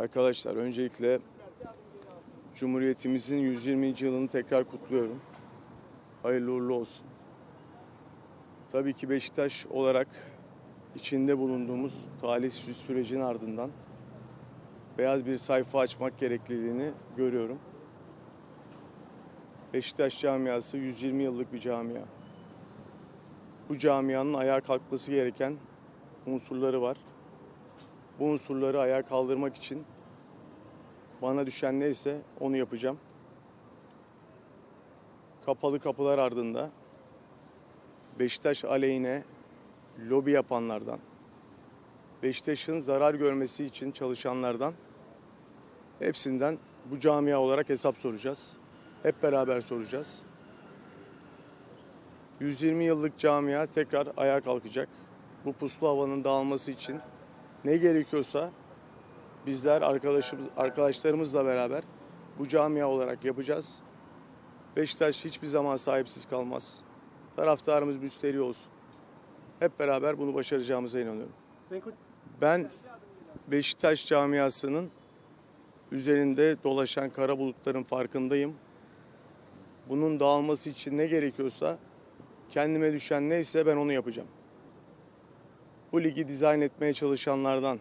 Arkadaşlar öncelikle Cumhuriyetimizin 120. yılını tekrar kutluyorum. Hayırlı uğurlu olsun. Tabii ki Beşiktaş olarak içinde bulunduğumuz talihsiz sürecin ardından beyaz bir sayfa açmak gerekliliğini görüyorum. Beşiktaş camiası 120 yıllık bir camia. Bu camianın ayağa kalkması gereken unsurları var. Bu unsurları ayağa kaldırmak için bana düşen neyse onu yapacağım. Kapalı kapılar ardında Beşiktaş aleyhine lobi yapanlardan, Beşiktaş'ın zarar görmesi için çalışanlardan hepsinden bu camia olarak hesap soracağız. Hep beraber soracağız. 120 yıllık camia tekrar ayağa kalkacak. Bu puslu havanın dağılması için ne gerekiyorsa bizler arkadaşımız, arkadaşlarımızla beraber bu camia olarak yapacağız. Beşiktaş hiçbir zaman sahipsiz kalmaz. Taraftarımız müsteri olsun. Hep beraber bunu başaracağımıza inanıyorum. Ben Beşiktaş camiasının üzerinde dolaşan kara bulutların farkındayım. Bunun dağılması için ne gerekiyorsa kendime düşen neyse ben onu yapacağım. Bu ligi dizayn etmeye çalışanlardan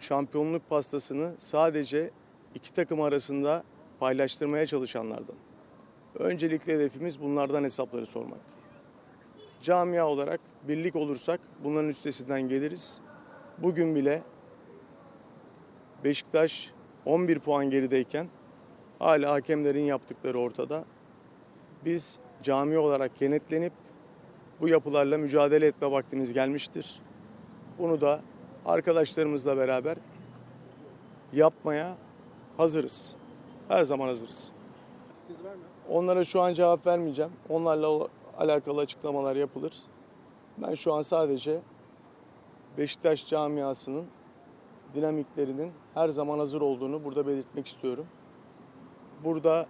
şampiyonluk pastasını sadece iki takım arasında paylaştırmaya çalışanlardan. Öncelikli hedefimiz bunlardan hesapları sormak. Camia olarak birlik olursak bunların üstesinden geliriz. Bugün bile Beşiktaş 11 puan gerideyken hala hakemlerin yaptıkları ortada. Biz cami olarak kenetlenip bu yapılarla mücadele etme vaktimiz gelmiştir. Bunu da arkadaşlarımızla beraber yapmaya hazırız. Her zaman hazırız. Onlara şu an cevap vermeyeceğim. Onlarla alakalı açıklamalar yapılır. Ben şu an sadece Beşiktaş camiasının dinamiklerinin her zaman hazır olduğunu burada belirtmek istiyorum. Burada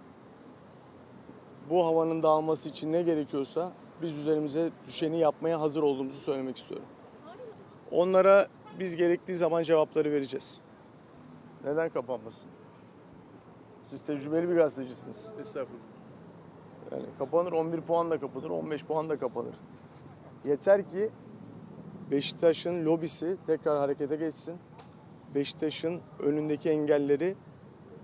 bu havanın dağılması için ne gerekiyorsa biz üzerimize düşeni yapmaya hazır olduğumuzu söylemek istiyorum. Onlara biz gerektiği zaman cevapları vereceğiz. Neden kapanmasın? Siz tecrübeli bir gazetecisiniz. Estağfurullah. Yani kapanır 11 puan da kapanır, 15 puan da kapanır. Yeter ki Beşiktaş'ın lobisi tekrar harekete geçsin. Beşiktaş'ın önündeki engelleri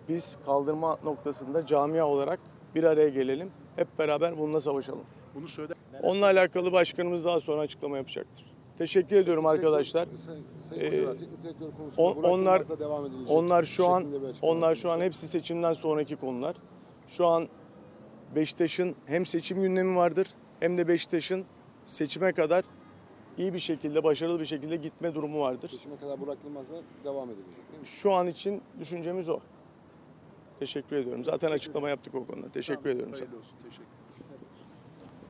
biz kaldırma noktasında camia olarak bir araya gelelim. Hep beraber bununla savaşalım. Bunu söyle. Onunla alakalı başkanımız daha sonra açıklama yapacaktır. Teşekkür ediyorum arkadaşlar. Ee, on- onlar- Onlar şu an onlar şu an hepsi seçimden sonraki konular. Şu an Beşiktaş'ın hem seçim gündemi vardır hem de Beşiktaş'ın seçime kadar iyi bir şekilde, başarılı bir şekilde gitme durumu vardır. Seçime kadar Burak Yılmaz'la devam edilecek değil mi? Şu an için düşüncemiz o. Teşekkür ediyorum. Zaten açıklama yaptık o konuda. Teşekkür ediyorum sana. Olsun. Teşekkür